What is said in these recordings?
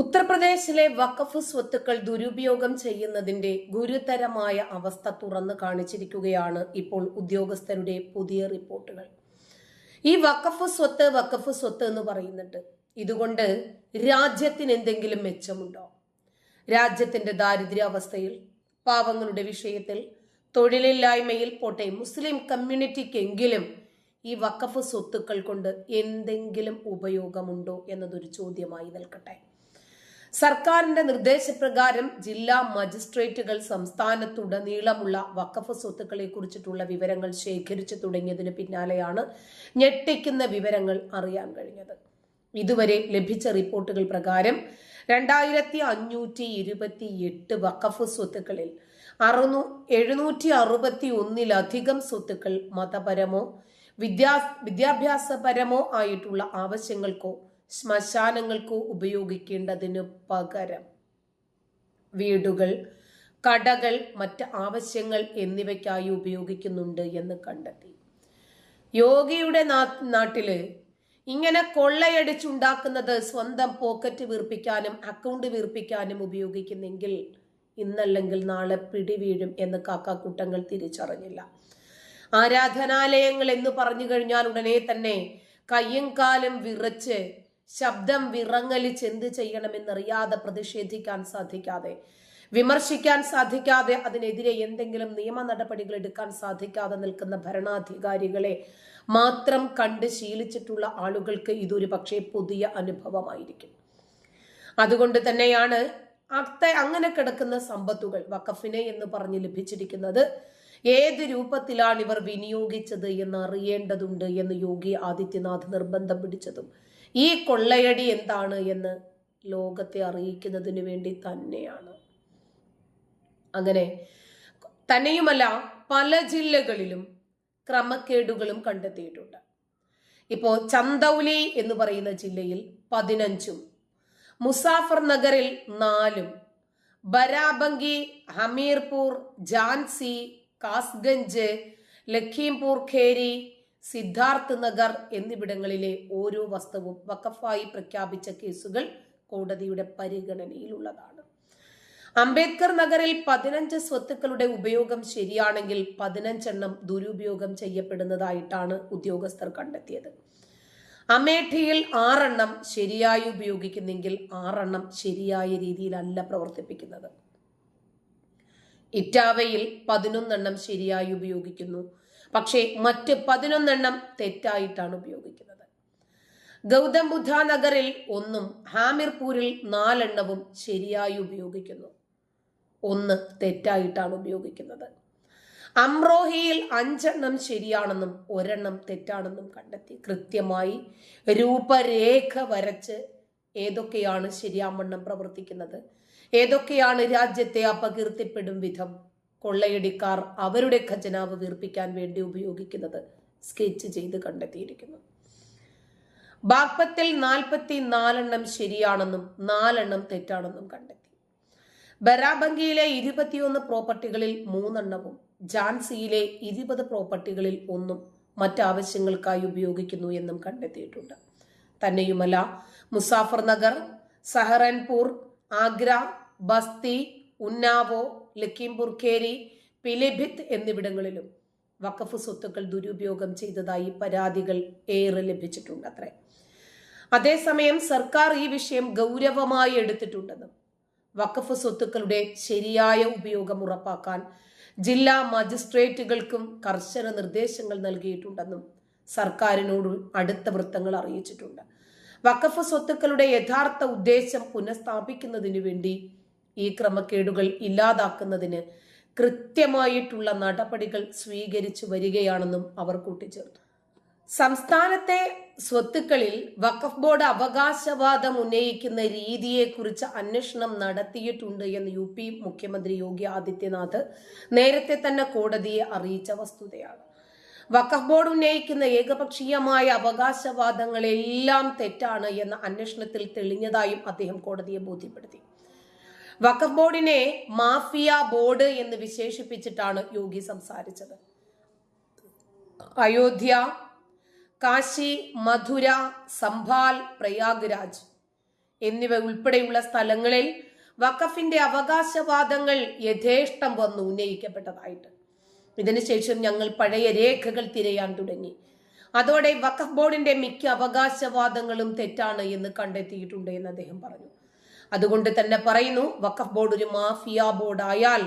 ഉത്തർപ്രദേശിലെ വഖഫ് സ്വത്തുക്കൾ ദുരുപയോഗം ചെയ്യുന്നതിന്റെ ഗുരുതരമായ അവസ്ഥ തുറന്നു കാണിച്ചിരിക്കുകയാണ് ഇപ്പോൾ ഉദ്യോഗസ്ഥരുടെ പുതിയ റിപ്പോർട്ടുകൾ. ഈ വഖഫ് സ്വത്ത് വഖഫ് സ്വത്ത് എന്ന് പറയുന്നുണ്ട്. ഇതുകൊണ്ട് രാജ്യത്തിന് എന്തെങ്കിലും മെച്ചമുണ്ടോ? രാജ്യത്തിന്റെ ദാരിദ്ര്യാവസ്ഥയിൽ പാവങ്ങളുടെ വിഷയത്തിൽ തൊഴിലില്ലായ്മയിൽ പോട്ടെ മുസ്ലിം കമ്മ്യൂണിറ്റിക്കെങ്കിലും ഈ വഖഫ് സ്വത്തുക്കൾ കൊണ്ട് എന്തെങ്കിലും ഉപയോഗമുണ്ടോ എന്നതൊരു ചോദ്യമായി നിൽക്കട്ടെ. സർക്കാരിന്റെ നിർദ്ദേശപ്രകാരം ജില്ലാ മജിസ്ട്രേറ്റുകൾ സംസ്ഥാനത്തുടനീളമുള്ള വഖഫ് സ്വത്തുക്കളെ കുറിച്ചിട്ടുള്ള വിവരങ്ങൾ ശേഖരിച്ചു തുടങ്ങിയതിന് പിന്നാലെയാണ് ഞെട്ടിക്കുന്ന വിവരങ്ങൾ അറിയാൻ കഴിഞ്ഞത്. ഇതുവരെ ലഭിച്ച റിപ്പോർട്ടുകൾ പ്രകാരം രണ്ടായിരത്തി അഞ്ഞൂറ്റി ഇരുപത്തി എട്ട് വഖഫ് സ്വത്തുക്കളിൽ അറുന്നൂ എഴുന്നൂറ്റി അറുപത്തി ഒന്നിലധികം സ്വത്തുക്കൾ മതപരമോ വിദ്യാ വിദ്യാഭ്യാസപരമോ ആയിട്ടുള്ള ആവശ്യങ്ങൾക്കോ ശ്മശാനങ്ങൾക്കോ ഉപയോഗിക്കേണ്ടതിനു പകരം വീടുകൾ കടകൾ മറ്റ് ആവശ്യങ്ങൾ എന്നിവയ്ക്കായി ഉപയോഗിക്കുന്നുണ്ട് എന്ന് കണ്ടെത്തി. യോഗിയുടെ നാട്ടിൽ ഇങ്ങനെ കൊള്ളയടിച്ചുണ്ടാക്കുന്നത് സ്വന്തം പോക്കറ്റ് വീർപ്പിക്കാനും അക്കൗണ്ട് വീർപ്പിക്കാനും ഉപയോഗിക്കുന്നെങ്കിൽ ഇന്നല്ലെങ്കിൽ നാളെ പിടിവീഴും എന്ന് കാക്കാക്കൂട്ടങ്ങൾ തിരിച്ചറിഞ്ഞില്ല. ആരാധനാലയങ്ങൾ എന്ന് പറഞ്ഞു കഴിഞ്ഞാൽ ഉടനെ തന്നെ കയ്യും കാലും വിറച്ച് ശബ്ദം വിറങ്ങലിച്ച് എന്ത് ചെയ്യണമെന്നറിയാതെ പ്രതിഷേധിക്കാൻ സാധിക്കാതെ വിമർശിക്കാൻ സാധിക്കാതെ അതിനെതിരെ എന്തെങ്കിലും നിയമ നടപടികൾ എടുക്കാൻ സാധിക്കാതെ നിൽക്കുന്ന ഭരണാധികാരികളെ മാത്രം കണ്ട് ശീലിച്ചിട്ടുള്ള ആളുകൾക്ക് ഇതൊരു പക്ഷേ പുതിയ അനുഭവമായിരിക്കും. അതുകൊണ്ട് തന്നെയാണ് അത്ത അങ്ങനെ കിടക്കുന്ന സമ്പത്തുകൾ വഖഫിനെ എന്ന് പറഞ്ഞ് ലഭിച്ചിരിക്കുന്നത് ഏത് രൂപത്തിലാണ് ഇവർ വിനിയോഗിച്ചത് എന്ന് അറിയേണ്ടതുണ്ട് എന്ന് യോഗി ആദിത്യനാഥ് നിർബന്ധം പിടിച്ചതും ഈ കൊള്ളയടി എന്താണ് എന്ന് ലോകത്തെ അറിയിക്കുന്നതിന് വേണ്ടി തന്നെയാണ്. അങ്ങനെ തന്നെയുമല്ല പല ജില്ലകളിലും ക്രമക്കേടുകളും കണ്ടെത്തിയിട്ടുണ്ട്. ഇപ്പോൾ ചന്ദൌലി എന്ന് പറയുന്ന ജില്ലയിൽ പതിനഞ്ചും മുസാഫർ നഗറിൽ നാലും ബരാബങ്കി ഹമീർപൂർ ജാൻസി കാസ്ഗഞ്ച് ലഖീംപൂർ ഖേരി സിദ്ധാർത്ഥ് നഗർ എന്നിവിടങ്ങളിലെ ഓരോ വസ്തുവും വഖഫായി പ്രഖ്യാപിച്ച കേസുകൾ കോടതിയുടെ പരിഗണനയിലുള്ളതാണ്. അംബേദ്കർ നഗറിൽ പതിനഞ്ച് സ്വത്തുക്കളുടെ ഉപയോഗം ശരിയാണെങ്കിൽ പതിനഞ്ചെണ്ണം ദുരുപയോഗം ചെയ്യപ്പെടുന്നതായിട്ടാണ് ഉദ്യോഗസ്ഥർ കണ്ടെത്തിയത്. അമേഠിയിൽ ആറെണ്ണം ശരിയായി ഉപയോഗിക്കുന്നെങ്കിൽ ആറെണ്ണം ശരിയായ രീതിയിലല്ല പ്രവർത്തിപ്പിക്കുന്നത്. ഇറ്റാവയിൽ പതിനൊന്നെണ്ണം ശരിയായി ഉപയോഗിക്കുന്നു. പക്ഷേ മറ്റ് പതിനൊന്നെണ്ണം തെറ്റായിട്ടാണ് ഉപയോഗിക്കുന്നത്. ഗൗതം ബുദ്ധ നഗറിൽ ഒന്നും ഹാമിർപൂരിൽ നാലെണ്ണവും ശരിയായി ഉപയോഗിക്കുന്നു. ഒന്ന് തെറ്റായിട്ടാണ് ഉപയോഗിക്കുന്നത്. അമ്രോഹിയിൽ അഞ്ചെണ്ണം ശരിയാണെന്നും ഒരെണ്ണം തെറ്റാണെന്നും കണ്ടെത്തി കൃത്യമായി രൂപരേഖ വരച്ച് ഏതൊക്കെയാണ് ശരിയാമണ്ണം പ്രവർത്തിക്കുന്നത്. ഏതൊക്കെയാണ് രാജ്യത്തെ അപകീർത്തിപ്പെടും വിധം കൊള്ളയടിക്കാർ അവരുടെ ഖജനാവ് വീർപ്പിക്കാൻ വേണ്ടി ഉപയോഗിക്കുന്നത് സ്കെച്ച് ചെയ്ത് കണ്ടെത്തിയിരിക്കുന്നു. ബാഗ്പത്തിൽ നാൽപ്പത്തി നാലെണ്ണം ശരിയാണെന്നും നാലെണ്ണം തെറ്റാണെന്നും കണ്ടെത്തി. ബരാബങ്കിയിലെ ഇരുപത്തിയൊന്ന് പ്രോപ്പർട്ടികളിൽ മൂന്നെണ്ണവും ജാൻസിയിലെ ഇരുപത് പ്രോപ്പർട്ടികളിൽ ഒന്നും മറ്റാവശ്യങ്ങൾക്കായി ഉപയോഗിക്കുന്നു എന്നും കണ്ടെത്തിയിട്ടുണ്ട്. തന്നെയുമല്ല മുസാഫർ നഗർ സഹറൻപൂർ ആഗ്ര ബസ്തി ഉന്നാവോ ലഖീംപൂർ ഖേരി പിലിഭിത്ത് എന്നിവിടങ്ങളിലും വഖഫ് സ്വത്തുക്കൾ ദുരുപയോഗം ചെയ്തതായി പരാതികൾ ഏറെ ലഭിച്ചിട്ടുണ്ട് അത്രേ അതേസമയം സർക്കാർ ഈ വിഷയം ഗൗരവമായി എടുത്തിട്ടുണ്ടെന്നും വഖഫ് സ്വത്തുക്കളുടെ ശരിയായ ഉപയോഗം ഉറപ്പാക്കാൻ ജില്ലാ മജിസ്ട്രേറ്റുകൾക്കും കർശന നിർദ്ദേശങ്ങൾ നൽകിയിട്ടുണ്ടെന്നും സർക്കാരിനോട് അടുത്ത വൃത്തങ്ങൾ അറിയിച്ചിട്ടുണ്ട്. വഖഫ് സ്വത്തുക്കളുടെ യഥാർത്ഥ ഉദ്ദേശം പുനഃസ്ഥാപിക്കുന്നതിനു വേണ്ടി ഈ ക്രമക്കേടുകൾ ഇല്ലാതാക്കുന്നതിന് കൃത്യമായിട്ടുള്ള നടപടികൾ സ്വീകരിച്ചു വരികയാണെന്നും അവർ കൂട്ടിച്ചേർത്തു. സംസ്ഥാനത്തെ സ്വത്തുക്കളിൽ വഖഫ് ബോർഡ് അവകാശവാദം ഉന്നയിക്കുന്ന രീതിയെക്കുറിച്ച് അന്വേഷണം നടത്തിയിട്ടുണ്ട് എന്ന് യു പി മുഖ്യമന്ത്രി യോഗി ആദിത്യനാഥ് നേരത്തെ തന്നെ കോടതിയെ അറിയിച്ച വസ്തുതയാണ്. വഖഫ് ബോർഡ് ഉന്നയിക്കുന്ന ഏകപക്ഷീയമായ അവകാശവാദങ്ങളെല്ലാം തെറ്റാണ് എന്ന അന്വേഷണത്തിൽ തെളിഞ്ഞതായും അദ്ദേഹം കോടതിയെ ബോധ്യപ്പെടുത്തി. വഖഫ് ബോർഡിനെ മാഫിയ ബോർഡ് എന്ന് വിശേഷിപ്പിച്ചിട്ടാണ് യോഗി സംസാരിച്ചത്. അയോധ്യ കാശി മധുര സംഭാൽ പ്രയാഗ്രാജ് എന്നിവ ഉൾപ്പെടെയുള്ള സ്ഥലങ്ങളിൽ വഖഫിന്റെ അവകാശവാദങ്ങൾ യഥേഷ്ടം വന്ന് ഉന്നയിക്കപ്പെട്ടതായിട്ട്. ഇതിനുശേഷം ഞങ്ങൾ പഴയ രേഖകൾ തിരയാൻ തുടങ്ങി. അതോടെ വഖഫ് ബോർഡിന്റെ മിക്ക അവകാശവാദങ്ങളും തെറ്റാണ് എന്ന് കണ്ടെത്തിയിട്ടുണ്ട് എന്ന് അദ്ദേഹം പറഞ്ഞു. അതുകൊണ്ട് തന്നെ പറയുന്നു വഖഫ് ബോർഡ് ഒരു മാഫിയ ബോർഡായാൽ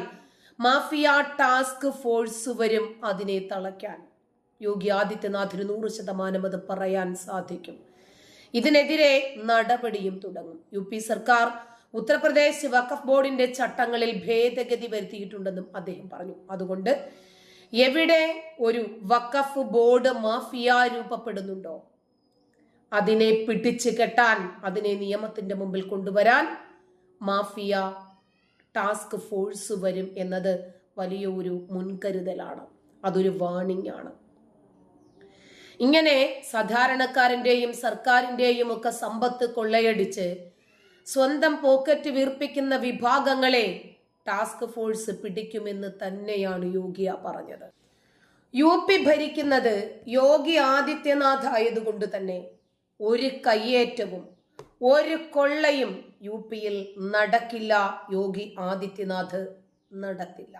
മാഫിയ ടാസ്ക് ഫോഴ്സ് വരും അതിനെ തളയ്ക്കാൻ. യോഗി ആദിത്യനാഥിന് നൂറ് ശതമാനം അത് പറയാൻ സാധിക്കും. ഇതിനെതിരെ നടപടിയും തുടങ്ങും. യു പി സർക്കാർ ഉത്തർപ്രദേശ് വഖഫ് ബോർഡിന്റെ ചട്ടങ്ങളിൽ ഭേദഗതി വരുത്തിയിട്ടുണ്ടെന്നും അദ്ദേഹം പറഞ്ഞു. അതുകൊണ്ട് എവിടെ ഒരു വഖഫ് ബോർഡ് മാഫിയ രൂപപ്പെടുന്നുണ്ടോ? അതിനെ പിടിച്ചു കെട്ടാൻ അതിനെ നിയമത്തിന്റെ മുമ്പിൽ കൊണ്ടുവരാൻ മാഫിയ ടാസ്ക് ഫോഴ്സ് വരും എന്നത് വലിയ ഒരു മുൻകരുതലാണ്. അതൊരു വാണിംഗ് ആണ്. ഇങ്ങനെ സാധാരണക്കാരന്റെയും സർക്കാരിന്റെയും ഒക്കെ സമ്പത്ത് കൊള്ളയടിച്ച് സ്വന്തം പോക്കറ്റ് വീർപ്പിക്കുന്ന വിഭാഗങ്ങളെ ടാസ്ക് ഫോഴ്സ് പിടിക്കുമെന്ന് തന്നെയാണ് യോഗിയ പറഞ്ഞത്. യു പി ഭരിക്കുന്നത് യോഗി ആദിത്യനാഥ് ആയതുകൊണ്ട് തന്നെ. ഒരു കയ്യേറ്റവും ഒരു കൊള്ളയും യു പിയിൽ നടക്കില്ല. യോഗി ആദിത്യനാഥ് നടത്തില്ല.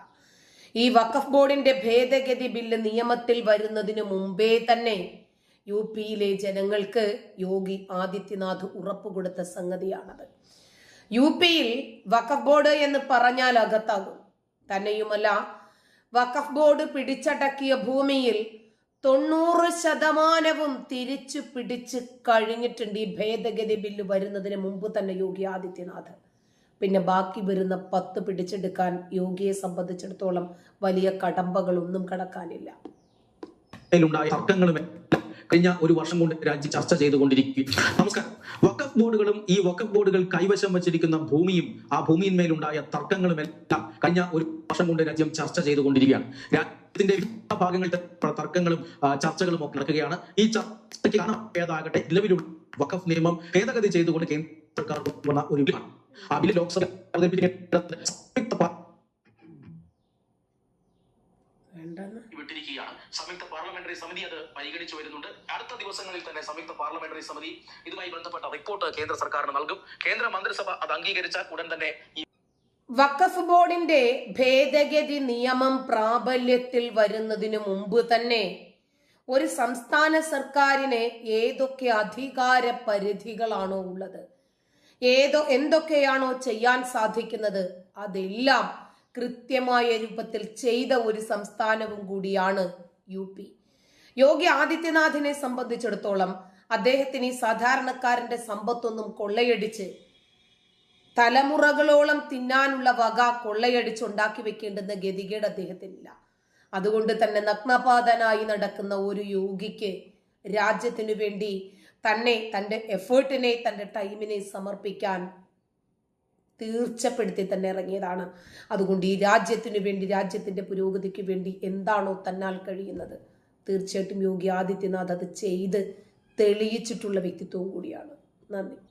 ഈ വഖഫ് ബോർഡിന്റെ ഭേദഗതി ബില്ല് നിയമത്തിൽ വരുന്നതിന് മുമ്പേ തന്നെ യു പിയിലെ ജനങ്ങൾക്ക് യോഗി ആദിത്യനാഥ് ഉറപ്പുകൊടുത്ത സംഗതിയാണത്. യു പിയിൽ വഖഫ് ബോർഡ് എന്ന് പറഞ്ഞാൽ അകത്താകും. തന്നെയുമല്ല വഖഫ് ബോർഡ് പിടിച്ചടക്കിയ ഭൂമിയിൽ തൊണ്ണൂറ് ശതമാനവും തിരിച്ചു പിടിച്ച് കഴിഞ്ഞിട്ടുണ്ട് ഈ ഭേദഗതി ബില്ല് വരുന്നതിന് മുമ്പ് തന്നെ യോഗി ആദിത്യനാഥ്. പിന്നെ ബാക്കി വരുന്ന പത്ത് പിടിച്ചെടുക്കാൻ യോഗിയെ സംബന്ധിച്ചിടത്തോളം വലിയ കടമ്പകളൊന്നും കടക്കാനില്ല. കഴിഞ്ഞ ഒരു വർഷം കൊണ്ട് രാജ്യം ചർച്ച ചെയ്തുകൊണ്ടിരിക്കും നമസ്കാരം. വക്കഫ് ബോർഡുകളും ഈ വക്കഫ് ബോർഡുകൾ കൈവശം വച്ചിരിക്കുന്ന ഭൂമിയും ആ ഭൂമിയിന്മേലുണ്ടായ തർക്കങ്ങളും എല്ലാം കഴിഞ്ഞ ഒരു വർഷം കൊണ്ട് രാജ്യം ചർച്ച ചെയ്തുകൊണ്ടിരിക്കുകയാണ്. രാജ്യത്തിന്റെ വിവിധ ഭാഗങ്ങളിൽ തർക്കങ്ങളും ചർച്ചകളും ഒക്കെ നടക്കുകയാണ്. ഈ ചർച്ചയ്ക്ക് കാരണം ഏതാകട്ടെ നിലവിലുള്ള വഖഫ് നിയമം ഭേദഗതി ചെയ്തുകൊണ്ട് കേന്ദ്ര സർക്കാർ കൊണ്ടുവന്ന ഒരു ബില്ലാണ് ആ ബില്ല് ലോക്സഭ വിട്ടിരിക്കുകയാണ്. സംയുക്ത പാർലമെന്ററി സമിതി അത് പരിഗണിച്ചു വരുന്നുണ്ട്. അടുത്ത ദിവസങ്ങളിൽ തന്നെ സംയുക്ത പാർലമെന്ററി സമിതി ഇതുമായി ബന്ധപ്പെട്ട റിപ്പോർട്ട് കേന്ദ്ര സർക്കാരിന് നൽകും. കേന്ദ്ര മന്ത്രിസഭ അത് അംഗീകരിച്ചാൽ ഉടൻ തന്നെ ഈ വഖഫ് ബോർഡിന്റെ ഭേദഗതി നിയമം പ്രാബല്യത്തിൽ വരുന്നതിന് മുമ്പ് തന്നെ ഒരു സംസ്ഥാന സർക്കാരിന് ഏതൊക്കെ അധികാര പരിധികളാണോ ഉള്ളത്? ഏതോ എന്തൊക്കെയാണോ ചെയ്യാൻ സാധിക്കുന്നത്? അതെല്ലാം കൃത്യമായ രൂപത്തിൽ ചെയ്ത ഒരു സംസ്ഥാനവും കൂടിയാണ് യു പി. യോഗി ആദിത്യനാഥിനെ സംബന്ധിച്ചിടത്തോളം അദ്ദേഹത്തിന് ഈ സാധാരണക്കാരന്റെ സമ്പത്തൊന്നും കൊള്ളയടിച്ച് തലമുറകളോളം തിന്നാനുള്ള വക കൊള്ളയടിച്ചുണ്ടാക്കി വെക്കേണ്ടുന്ന ഗതികേട് അദ്ദേഹത്തിനില്ല. അതുകൊണ്ട് തന്നെ നഗ്നപാതനായി നടക്കുന്ന ഒരു യോഗിക്ക് രാജ്യത്തിനു വേണ്ടി തന്നെ തന്റെ എഫേർട്ടിനെ തന്റെ ടൈമിനെ സമർപ്പിക്കാൻ തീർച്ചപ്പെടുത്തി തന്നെ ഇറങ്ങിയതാണ്. അതുകൊണ്ട് ഈ രാജ്യത്തിനു വേണ്ടി രാജ്യത്തിന്റെ പുരോഗതിക്ക് വേണ്ടി എന്താണോ തന്നാൽ കഴിയുന്നത്? തീർച്ചയായിട്ടും യോഗി ആദിത്യനാഥ് അത് ചെയ്ത് തെളിയിച്ചിട്ടുള്ള വ്യക്തിത്വവും കൂടിയാണ്. നന്ദി.